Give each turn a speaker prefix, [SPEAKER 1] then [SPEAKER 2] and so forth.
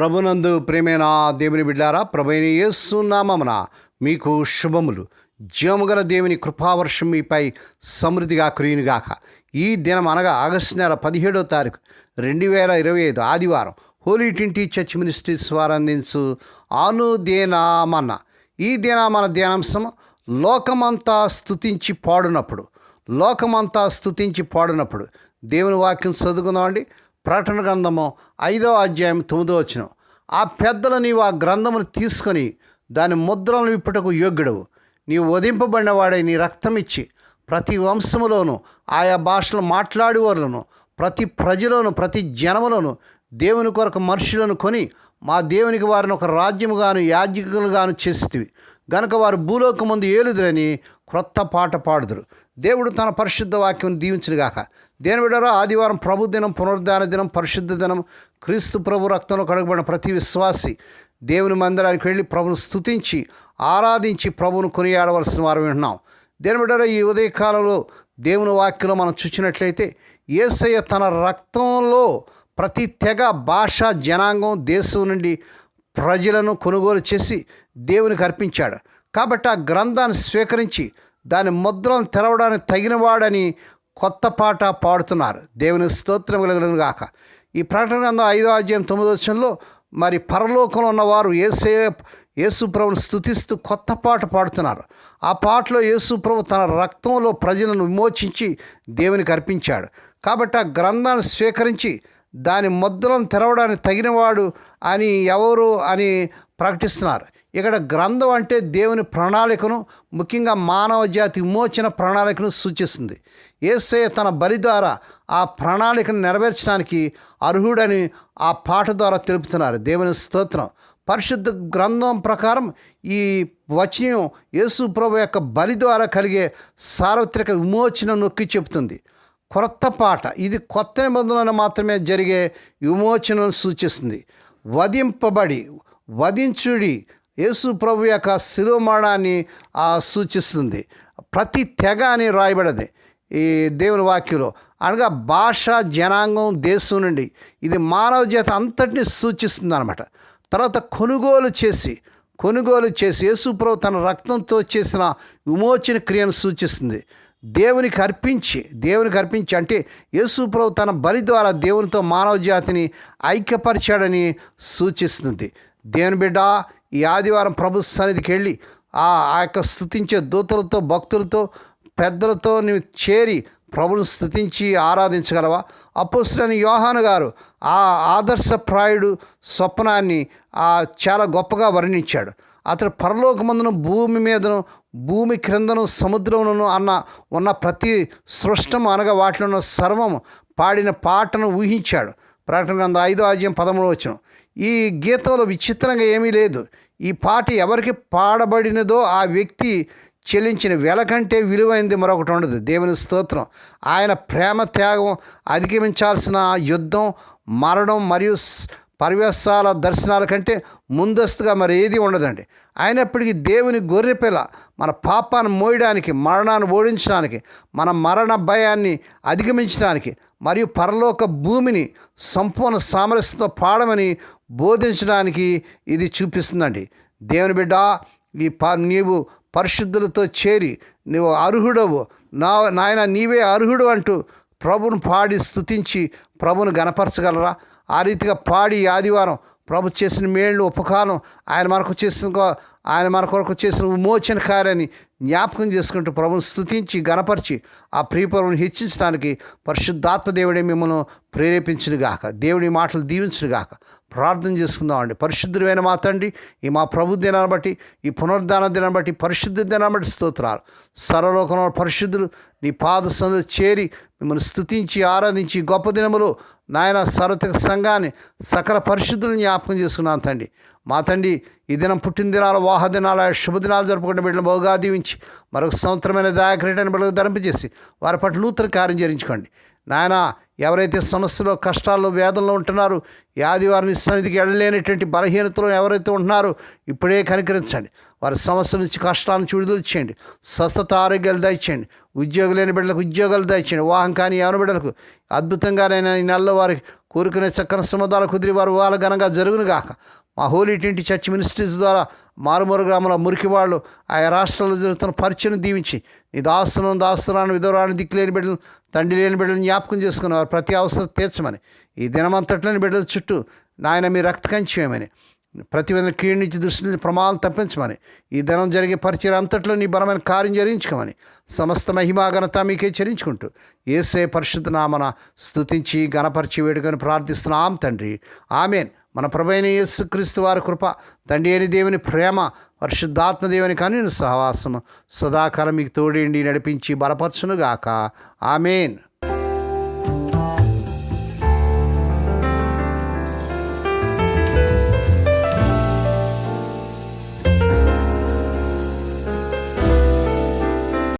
[SPEAKER 1] ప్రభునందు ప్రేమైన దేవుని బిడ్డారా ప్రభైన యేసునామమున మీకు శుభములు. జీవముగల దేవుని కృపావర్షం మీపై సమృద్ధిగా కురియునుగాక ఈ దినం అనగా ఆగస్టు నెల పదిహేడో తారీఖు రెండు వేల ఇరవై ఐదు ఆదివారం హోలీ ట్వంటీ చర్చ్ మినిస్ట్రీస్ వారు అందించు అనుదేనామన్న. ఈ దినామన ధ్యానాంశం లోకమంతా స్తుతించి పాడునప్పుడు లోకమంతా స్తుతించి పాడునప్పుడు దేవుని వాక్యం చదువుకుందామండి. ప్రకటన గ్రంథము ఐదో అధ్యాయం తొమ్మిదో వచ్చిన ఆ పెద్దలు నీవు ఆ గ్రంథమును తీసుకొని దాని ముద్రలను విప్పుటకు యోగ్యుడవు. నీవు వధింపబడిన వాడే నీ రక్తం ఇచ్చి ప్రతి వంశములోను ఆయా భాషలు మాట్లాడేవారులను ప్రతి ప్రజలోను ప్రతి జనములను దేవుని కొరకు మనుషులను కొని మా దేవునికి వారిని ఒక రాజ్యముగాను యాజ్ఞికులుగాను చేసేవి గనుక వారు భూలోకం ముందు ఏలుదురని క్రొత్త పాట పాడుదురు. దేవుడు తన పరిశుద్ధ వాక్యం దీవించుగాక దేని విడరా ఆదివారం ప్రభు దినం పునరుద్ధాన దినం పరిశుద్ధ దినం క్రీస్తు ప్రభు రక్తంలో కడగబడిన ప్రతి విశ్వాసి దేవుని మందిరానికి వెళ్ళి ప్రభును స్తుతించి ఆరాధించి ప్రభును కొనియాడవలసిన వారు వింటున్నాం. దేని బిడ్డరా? ఈ ఉదయకాలంలో దేవుని వాక్యంలో మనం చూసినట్లయితే యేసయ్య తన రక్తంలో ప్రతి తెగ భాష జనాంగం దేశం నుండి ప్రజలను కొనుగోలు చేసి దేవునికి అర్పించాడు. కాబట్టి ఆ గ్రంథాన్ని స్వీకరించి దాని ముద్రను తెరవడానికి తగినవాడని కొత్త పాట పాడుతున్నారు. దేవుని స్తోత్రం కలుగును గాక. ఈ ప్రకటన గ్రంథం ఐదో అధ్యాయం తొమ్మిదో వచ్చంలో మరి పరలోకంలో ఉన్నవారు ఏసే యేసుప్రభుని స్థుతిస్తూ కొత్త పాట పాడుతున్నారు. ఆ పాటలో యేసుప్రభు తన రక్తంలో ప్రజలను విమోచించి దేవునికి అర్పించాడు. కాబట్టి ఆ గ్రంథాన్ని స్వీకరించి దాని ముద్రను తెరవడానికి తగినవాడు అని ఎవరు అని ప్రకటిస్తున్నారు. ఇక్కడ గ్రంథం అంటే దేవుని ప్రణాళికను ముఖ్యంగా మానవ జాతి విమోచన ప్రణాళికను సూచిస్తుంది. ఏసే తన బలి ద్వారా ఆ ప్రణాళికను నెరవేర్చడానికి అర్హుడని ఆ పాట ద్వారా తెలుపుతున్నారు. దేవుని స్తోత్రం. పరిశుద్ధ గ్రంథం ప్రకారం ఈ వచనం యేసు ప్రభు యొక్క బలి ద్వారా కలిగే సార్వత్రిక విమోచన నొక్కి చెబుతుంది. క్రొత్త పాట. ఇది కొత్త నిబంధనలు మాత్రమే జరిగే విమోచనను సూచిస్తుంది. వధింపబడి వధించుడి యేసు ప్రభు యొక్క శిలువ మరణాన్ని సూచిస్తుంది. ప్రతి తెగ అని రాయబడింది ఈ దేవుని వాక్యంలో. అనగా భాష జనాంగం దేశం నుండి ఇది మానవ జాతి అంతటిని సూచిస్తుంది అనమాట తర్వాత కొనుగోలు చేసి కొనుగోలు చేసి యేసుప్రభు తన రక్తంతో చేసిన విమోచన క్రియను సూచిస్తుంది. దేవునికి అర్పించి దేవునికి అర్పించి అంటే యేసుప్రభు తన బలి ద్వారా దేవునితో మానవ జాతిని ఐక్యపరిచాడని సూచిస్తుంది. దేవుని బిడ్డ ఈ ఆదివారం ప్రభు సన్నిధికి వెళ్ళి ఆ ఆ యొక్క స్థుతించే దూతలతో భక్తులతో పెద్దలతో నువ్వు చేరి ప్రభును స్థుతించి ఆరాధించగలవా? అపోస్తులని యోహాను గారు ఆ ఆదర్శప్రాయుడు స్వప్నాన్ని ఆ చాలా గొప్పగా వర్ణించాడు. అతడు పరలోకమందును భూమి మీదను భూమి క్రిందను సముద్రమును అన్న ఉన్న ప్రతి సృష్టము అనగా వాటిలో ఉన్న సర్వము పాడిన పాటను ఊహించాడు. ప్రకటన గ్రంథ ఐదో అధ్యాయం పదమూడు వచ్చిన ఈ గీతంలో విచిత్రంగా ఏమీ లేదు. ఈ పాట ఎవరికి పాడబడినదో ఆ వ్యక్తి చెల్లించిన వెల కంటే విలువైంది మరొకటి ఉండదు. దేవుని స్తోత్రం. ఆయన ప్రేమ త్యాగం అధిగమించాల్సిన యుద్ధం మరణం మరియు స్- పరివేశాల దర్శనాల కంటే ముందస్తుగా మరి ఏది ఉండదండి. అయినప్పటికీ దేవుని గొర్రెపిల్ల మన పాపాన్ని మోయడానికి మరణాన్ని ఓడించడానికి మన మరణ భయాన్ని అధిగమించడానికి మరియు పరలోక భూమిని సంపూర్ణ సామరస్యంతో పాడమని బోధించడానికి ఇది చూపిస్తుందండి. దేవుని బిడ్డ ఈ ప నీవు పరిశుద్ధులతో చేరి నువ్వు అర్హుడవు. నా నాయన నీవే అర్హుడు అంటూ ప్రభును పాడి స్తుతించి ప్రభును గనపరచగలరా ఆ రీతిగా పాడి ఆదివారం ప్రభు చేసిన మేళ్ళు ఉపకారం ఆయన మనకు చేసిన ఆయన మన కొరకు చేసిన విమోచన కార్యాన్ని జ్ఞాపకం చేసుకుంటూ ప్రభుని స్థుతించి గణపరిచి ఆ ప్రియపరువుని హెచ్చించడానికి పరిశుద్ధాత్మ దేవుడే మిమ్మల్ని ప్రేరేపించును గాక దేవుడి మాటలు దీవించును గాక ప్రార్థన చేసుకుందామండి. పరిశుద్ధులైన మా తండ్రి ఈ మా ప్రభు దినాన్ని బట్టి ఈ పునరుద్ధాన దినాన్ని బట్టి పరిశుద్ధ దినాన్ని బట్టి స్తోత్రాలు. సర్వలోకంలో పరిశుద్ధులు నీ పాద సందు చేరి మిమ్మల్ని స్థుతించి ఆరాధించి గొప్ప దినములు నాయన సరత సంఘాన్ని సకల పరిశుద్ధులను జ్ఞాపకం చేసుకున్నాను తండ్రి. మా తండ్రి ఈ దినం పుట్టిన దినాలు వాహ దినాల శుభదినాలు జరుపుకుంటే బిడ్డలు బహుగా దీవించి మరొక సంవత్సరమైన దాయకరేటని బిడ్డలకు ధరింపజేసి వారి పట్ల నూతన కార్యం చేయించుకోండి. నాయన ఎవరైతే సమస్యలో కష్టాల్లో వేదనలో ఉంటున్నారో ఆదివారం సన్నిధికి వెళ్ళలేనటువంటి బలహీనతలో ఎవరైతే ఉంటున్నారో ఇప్పుడే కనికరించండి. వారి సమస్య నుంచి కష్టాల నుంచి విడుదల చేయండి. స్వస్థత ఆరోగ్యాలు దయచేయండి. ఉద్యోగం లేని బిడ్డలకు ఉద్యోగాలు దయచేయండి. వాహం కానీ ఎవరి బిడ్డలకు అద్భుతంగానైనా ఈ నెలలో వారికి కోరుకునే చక్కని సముదాలు కుదిరి వారు వాళ్ళ ఘనంగా జరుగునుగాక మా హోలీ ట్వంటీ చర్చ్ మినిస్ట్రీస్ ద్వారా మారుమూరు గ్రామంలో మురికి వాళ్ళు ఆయా రాష్ట్రాల్లో జరుగుతున్న పరిచయం దీవించి నీ దాస్తులను దాస్తురాన్ని విధవరాన్ని దిక్కులేని బిడ్డలు తండ్రి లేని బిడ్డలను జ్ఞాపకం చేసుకుని వారు ప్రతి అవసరం తీర్చమని. ఈ దినమంతట్లోని బిడ్డల చుట్టూ నాయన మీ రక్త కంచేయమని ప్రతి విధంగా కీడు నుంచి దృష్టి నుంచి ప్రమాదం తప్పించమని. ఈ దినం జరిగే పరిచయం అంతట్లో నీ బలమైన కార్యం జరిగించుకోమని. సమస్త మహిమాఘనత మీకే చరించుకుంటూ ఏసే పరిశుద్ధ నామన స్తుతించి గణపరిచి వేడుకొని ప్రార్థిస్తున్నాం తండ్రి. ఆమెన్. మన ప్రభైన యేసుక్రీస్తు వారి కృప తండ్రి అని దేవుని ప్రేమ పరిశుద్ధాత్మ దేవుని కానీ సహవాసము సదాకాలం మీకు తోడేండి నడిపించి బలపరచునుగాక. ఆమెన్.